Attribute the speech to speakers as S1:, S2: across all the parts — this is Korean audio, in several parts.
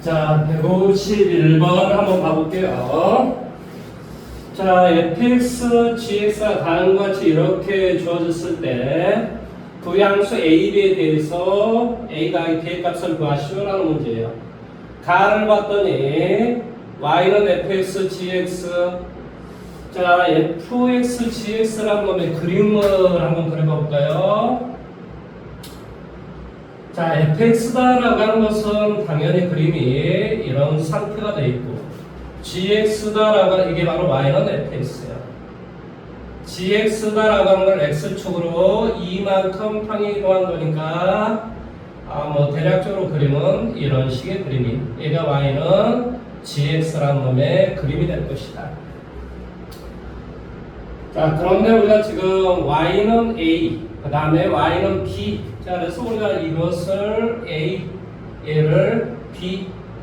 S1: 자, 151번 한번 봐볼게요. 자, fx, gx가 다음과 같이 이렇게 주어졌을 때 부양수 a, b에 대해서 a 더하기 b의 값을 구하시오라는 문제예요. 가를 봤더니 y는 fx, gx 자, fx, gx라는 놈의 그림을 한번 그려봐 볼까요? 자, fx다라고 하는 것은 당연히 그림이 이런 상태가 되어 있고 gx다라고 하는 이게 바로 y는 fx야. gx다라고 하는 걸 x축으로 이만큼 평행이동한 거니까 아, 뭐 대략적으로 그림은 이런 식의 그림이 얘가 y는 gx라는 놈의 그림이 될 것이다. 자, 그런데 우리가 지금 y는 a, 그 다음에 y는 b. 자, 그래서 우리가 이것을 a, 얘를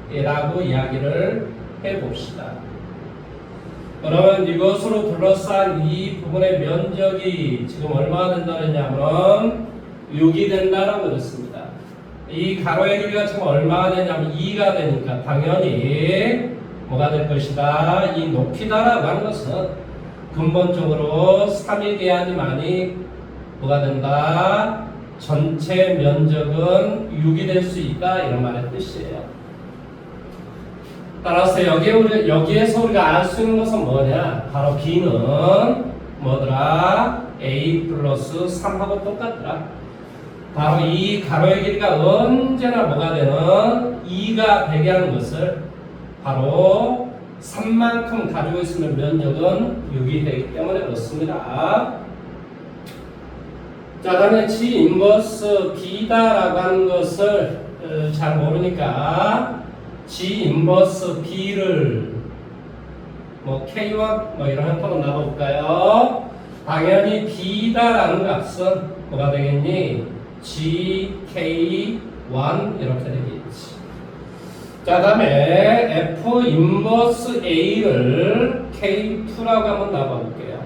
S1: b라고 이야기를 해봅시다. 그러면 이것으로 둘러싼 이 부분의 면적이 지금 얼마나 된다 그랬냐면 6이 된다라고 그랬습니다. 이 가로의 길이가 지금 얼마나 되냐면 2가 되니까 당연히 뭐가 될 것이다. 이 높이다라고 하는 것은 근본적으로 3에 대한 이 많이 뭐가 된다? 전체 면적은 6이 될 수 있다 이런 말의 뜻이에요. 따라서 여기에 우리, 여기에서 우리가 알 수 있는 것은 뭐냐? 바로 B는 뭐더라? A 플러스 3하고 똑같더라. 바로 이 가로의 길이가 언제나 뭐가 되는 2가 되게 하는 것을 바로 3만큼 가지고 있으면 면적은 6이 되기 때문에 그렇습니다. 자, 다음에 G 인버스 B다라고 하는 것을 어, 잘 모르니까 G 인버스 B를 뭐 K1 뭐 이런 형태로 나눠볼까요? 당연히 B다라는 값은 뭐가 되겠니? G, K, 1 이렇게 되겠지. 자, 다음에 F 인버스 A를 K2라고 한번 나눠볼게요.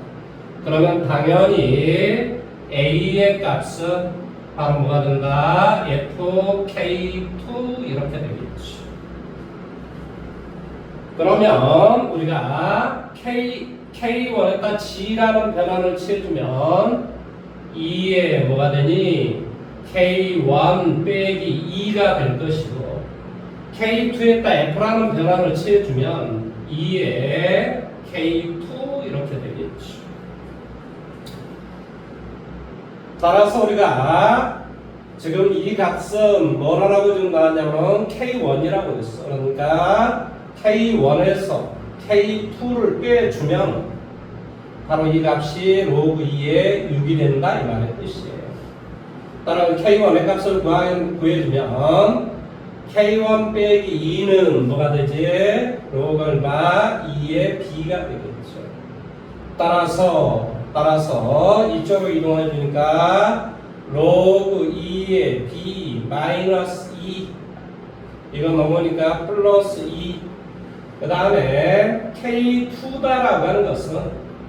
S1: 그러면 당연히 A의 값은 바로 뭐가 된다? FK2 이렇게 되겠지. 그러면 우리가 K, K1에다 G라는 변환을 취해주면 2에 뭐가 되니? K1 빼기 2가 될 것이고 K2에다 F라는 변환을 취해주면 2에 K2 이렇게 되겠지. 따라서 우리가 지금 이 값은 뭐라고 지금 나왔냐면 K1이라고 했어. 그러니까 K1에서 K2를 빼주면 바로 이 값이 로그 2의 6이 된다 이 말의 뜻이에요. 따라 K1의 값을 구해주면 K1 빼기 2는 뭐가 되지? 로그 얼마? 2의 B가 되겠죠. 따라서 따라서 이쪽으로 이동해 주니까 로그 2의 b 마이너스 2 이거 넘으니까 플러스 2. 그 다음에 k2다라고 하는 것은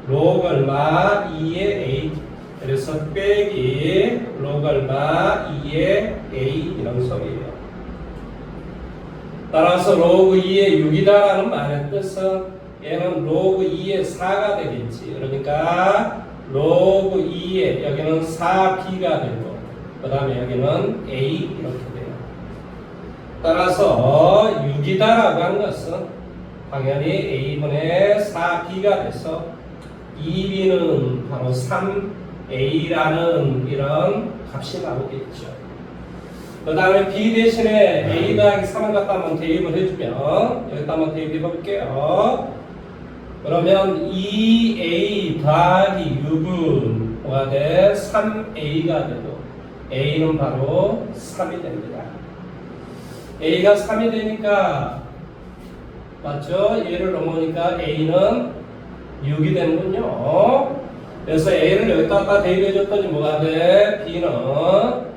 S1: 로그 얼마 2의 a 그래서 빼기 로그 얼마 2의 a 이런 소리예요. 따라서 로그 2의 6이다라는 말의 뜻은 얘는 로그 2의 4가 되겠지. 그러니까 로그 2의 여기는 4b가 되고 그 다음에 여기는 a 이렇게 돼요. 따라서 6이다라고 하는 것은 당연히 a분의 4b가 돼서 2b는 바로 3a라는 이런 값이 나오겠죠. 그 다음에 b 대신에 a 더하기 3을 갖다 한번 대입을 해주면 여기다 한번 대입해 볼게요. 그러면 2a 더하기 6은 뭐가 돼? 3a가 되고 a는 바로 3이 됩니다. a가 3이 되니까 맞죠? 얘를 넘으니까 a는 6이 되는군요. 그래서 a를 여기다 갖다 대입해 줬더니 뭐가 돼? b는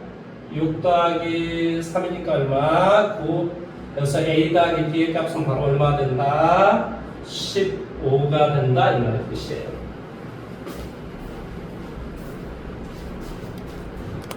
S1: 6 더하기 3이니까 얼마? 9. 그래서 a 더하기 b의 값은 바로 얼마 된다? 15가 된다 이 말의 뜻이에요.